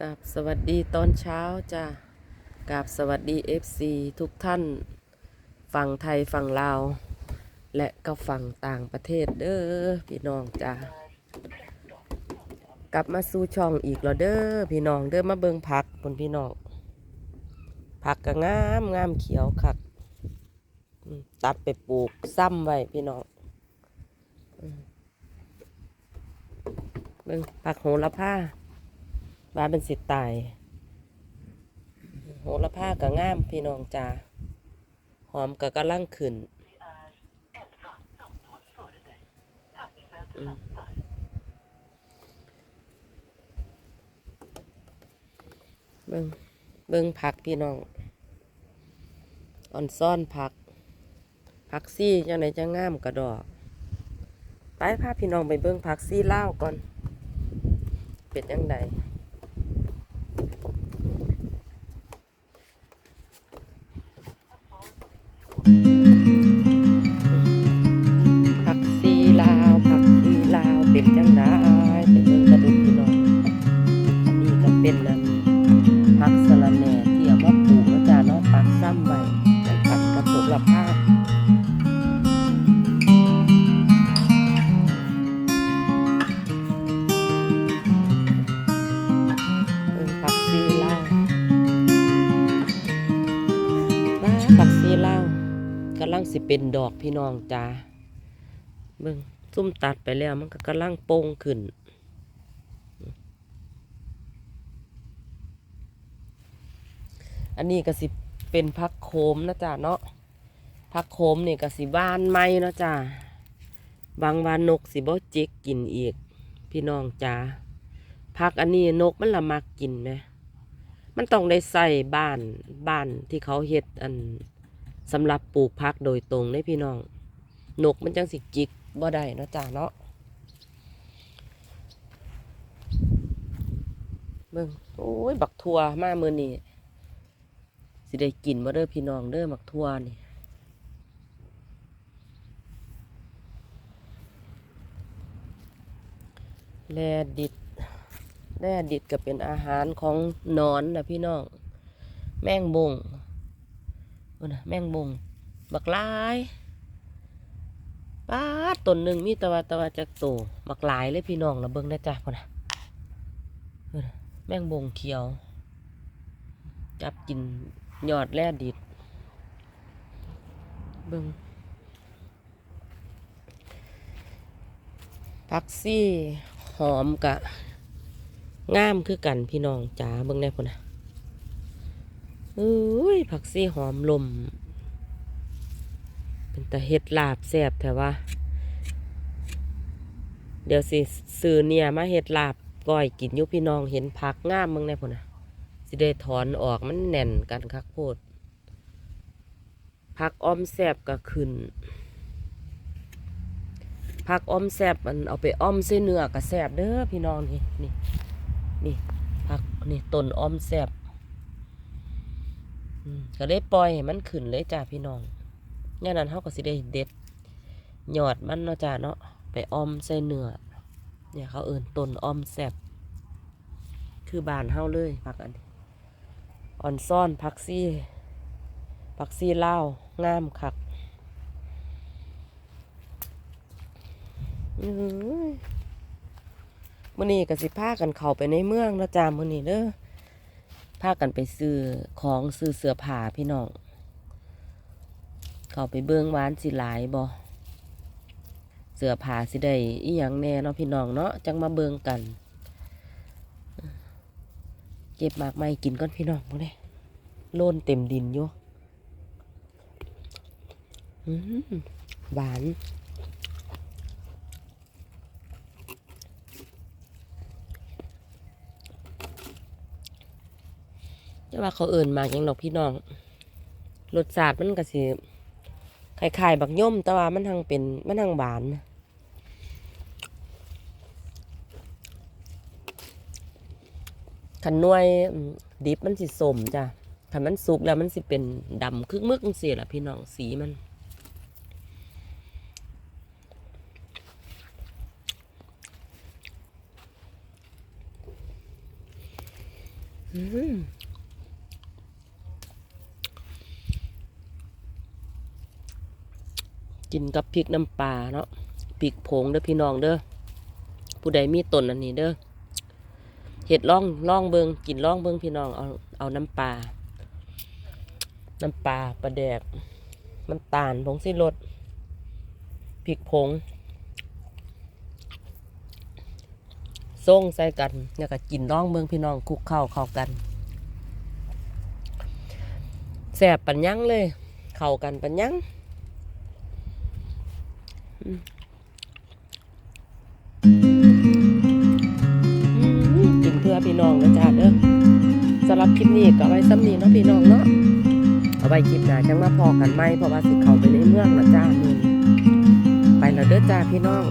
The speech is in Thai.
กับสวัสดีตอนเช้าจ้ะกับสวัสดี FC ทุกท่าน ฝั่งไทยฝั่งลาว และก็ฝั่งต่างประเทศเด้อพี่น้องจ้ะกลับมาสู่ช่องอีกแล้วเด้อพี่น้องเด้อมาเบิงผักคนพี่น้องผักก็งามงามเขียวคักตัดไปปลูกซ้ำไว้พี่น้องเบิ่งผักโหระพา ว่าเป็นสิตายโหระพาก็งามพี่น้องจ้าหอมก็กำลังขึ้นเบิ่งเบิ่งผักพี่น้องอ่อนซ่อนผัก ผักซี่จังไหนจะงามกระดอกไปพาพี่น้องไปเบิ่งผักซี่เล่าก่อน เป็นยังไง ผัำลังสิเป็นดอกพี่น้องจ้าเบิ่งซุ่มตัดไปแล้วมันก็กำลังโป่งขึ้น อันนี้ก็สิเป็นพักโคมนะจ๊ะเนาะพักโคมนี่ก็สิบ้านไม้เนาะจ้าบางวานนกสิบ่จิกกินอีก พี่น้องจ้าพักอันนี้นกมันละมักกินไหมมันต้องได้ใส่บ้านบ้านที่เขาเฮ็ดอัน สำหรับปลูกพักโดยตรงได้พี่น้องนกมันจังสิจิกบ่ได้เนาะจ้าเนาะเบิ่งโอ้ยบักทัวมาเมื่อนี้สิได้กินบ่เด้อพี่น้องเด้อบักทัวนี่แลดิดแลดิดก็เป็นอาหารของนอนนะพี่น้อง แมงบง อ้นะแมงมุงบักลายป้าต้นหนึ่งมีตะวาแตะวาจากโตบักลายเลยพี่น้องนะเบิ่งได้จ้ะพ่อนะแมงบงเขียว จับกินยอดแล่ดิดเบิ่งผักซี่หอมกะ งามคือกันพี่น้องจ๋าเบิ่งได้พ่อนะ อุ้ยผักซี่หอมลม เป็นตะเฮ็ดลาบแซ่บแต่ว่า เดี๋ยวสิซื้อเนี่ยมาเฮ็ดลาบก้อยกินยุพี่น้องเห็นผักงามมึงแน่พุ่นนะสิได้ถอนออกมันแน่นกันคักโพดผักอ้อมแซบก็ขึ้นผักอ้อมแซบมันเอาไปอ้อมใส่เนื้อก็แซบเด้อพี่น้องนี่นี่นี่ผักนี่ต้นอ้อมแซบ ก็ได้ปล่อยให้มันขึ้นเลยจ้าพี่น้องย่านั้นเขาก็สิได้เด็ดหยอดมันเนาะจ้าเนาะไปออมใส่เนื้อเนี่ยเขาเอิ่นต้นออมแซบคือบานเฮาเลยผักอันนี้อ่อนซ่อนผักซี่ผักซี่ลางามคักมื้อนี้ก็สิพากันเข้าไปในเมืองนะจ้ามื้อนี้เด้อ พากันไปซื้อของซื้อเสื้อผ้าพี่น้อง เขาไปเบิ้งวานสิหลายบ่เสื้อผ้าสิได้อีหยังแน่เนาะพี่น้องเนาะจังมาเบิ่งกัน เก็บหมากไม้กินก่อนพี่น้องบ่ได้โล่นเต็มดินอยู่หวาน จะว่าเขาเอิ่นมากยังดอกพี่น้องรสชาติมันก็สิคล้ายๆบักย่อมแต่ว่ามันทางเป็นมันทางหวานขันนวยดิบมันสิสมจ้ะขันมันสุกแล้วมันสิเป็นดำคึกมึกเสียละพี่น้องสีมัน อืม กินกับพริกน้ำปลาเนาะพริกผงเด้อพี่น้องเด้อผู้ใดมีต้นอันนี้เด้อเห็ดล่องล่องเบิงกินล่องเบิงพี่น้องเอาเอาน้ำปลาน้ำปลาปลาแดกน้ำตาลผงสิรสพริกผงส่งใส่กันแล้วก็กินล่องเบิงพี่น้องคลุกเข้าเข้ากันแสบปัญญังเลย เข้ากันปัญญัง กินเพื่อพี่น้องนะจ๊ะเด้อสำหรับคลิปนี้ก็ไว้ซ้ำนี้เนาะพี่น้องเนาะเอาไว้คลิปหน้าจังมาพอกันไหมเพราะว่าสิเขาไปในเมืองละจ้ามือนี้ไปแล้วเด้อจ้าพี่น้อง